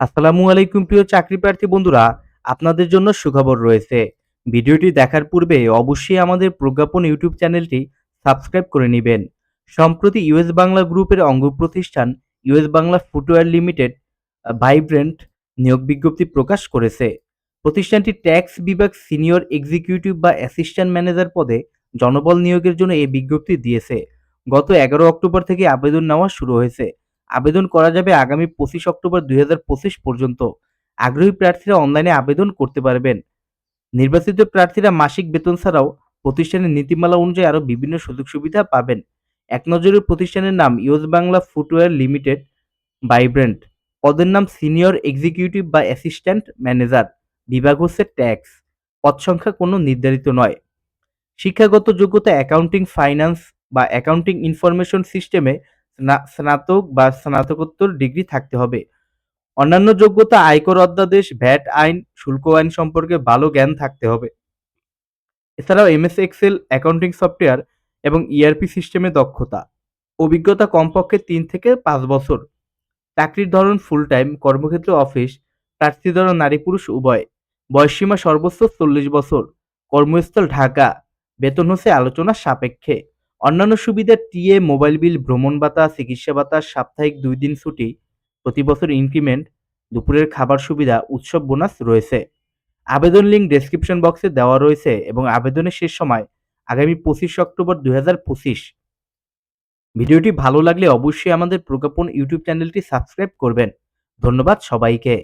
আসসালামু আলাইকুম প্রিয় চাকরি প্রার্থী বন্ধুরা, আপনাদের জন্য সুখবর রয়েছে। ভিডিওটি দেখার পূর্বে অবশ্যই আমাদের প্রজ্ঞাপন ইউটিউব চ্যানেলটি সাবস্ক্রাইব করে নেবেন। সম্প্রতি ইউএস বাংলা গ্রুপের অঙ্গ প্রতিষ্ঠান US Bangla footwear limited vibrant নিয়োগ বিজ্ঞপ্তি প্রকাশ করেছে। প্রতিষ্ঠানটি ট্যাক্স বিভাগ সিনিয়র এক্সিকিউটিভ বা অ্যাসিস্ট্যান্ট ম্যানেজার পদে জনবল নিয়োগের জন্য এই বিজ্ঞপ্তি দিয়েছে। গত এগারো অক্টোবর থেকে আবেদন নেওয়া শুরু হয়েছে। আবেদন করা যাবে আগামী পঁচিশ অক্টোবর দু হাজার পঁচিশ পর্যন্ত। আগ্রহী প্রার্থীরা অনলাইনে আবেদন করতে পারবেন। নির্বাচিত প্রার্থীরা মাসিক বেতন ছাড়াও প্রতিষ্ঠানের নীতিমালা অনুযায়ী আরও বিভিন্ন সুযোগ সুবিধা পাবেন। এক নজরের প্রতিষ্ঠানের নাম US Bangla footwear limited, vibrant. পদের নাম সিনিয়র এক্সিকিউটিভ বা অ্যাসিস্ট্যান্ট ম্যানেজার। বিভাগ হচ্ছে ট্যাক্স। পদ সংখ্যা কোনো নির্ধারিত নয়। শিক্ষাগত যোগ্যতা অ্যাকাউন্টিং, ফাইন্যান্স বা অ্যাকাউন্টিং ইনফরমেশন সিস্টেমে স্নাতক বা স্নাতকোত্তর ডিগ্রি থাকতে হবে। অন্যান্য যোগ্যতা, আয়কর অধ্যাদেশ, ভ্যাট আইন, শুল্ক আইন সম্পর্কে ভালো জ্ঞান থাকতে হবে। এছাড়াও এমএস এক্সেল, অ্যাকাউন্টিং সফটওয়্যার এবং ইআরপি সিস্টেমে দক্ষতা। অভিজ্ঞতা কমপক্ষে তিন থেকে পাঁচ বছর। চাকরির ধরন ফুল টাইম কর্মক্ষেত্র অফিস প্রার্থী ধরন নারী পুরুষ, উভয়। বয়সসীমা সর্বোচ্চ চল্লিশ বছর। কর্মস্থল ঢাকা। বেতন হচ্ছে আলোচনা সাপেক্ষে। অন্যান্য সুবিধা টিএ, মোবাইল বিল, ভ্রমণ ভাতা, চিকিৎসা ভাতা, সাপ্তাহিক দুই দিন ছুটি, প্রতি বছর ইনক্রিমেন্ট, দুপুরের খাবার সুবিধা, উৎসব বোনাস রয়েছে। আবেদন লিঙ্ক ডেসক্রিপশন বক্সে দেওয়া রয়েছে এবং আবেদনের শেষ সময় আগামী পঁচিশ অক্টোবর দুই হাজার পঁচিশ। ভিডিওটি ভালো লাগলে অবশ্যই আমাদের প্রজ্ঞাপন ইউটিউব চ্যানেলটি সাবস্ক্রাইব করবেন। ধন্যবাদ সবাইকে।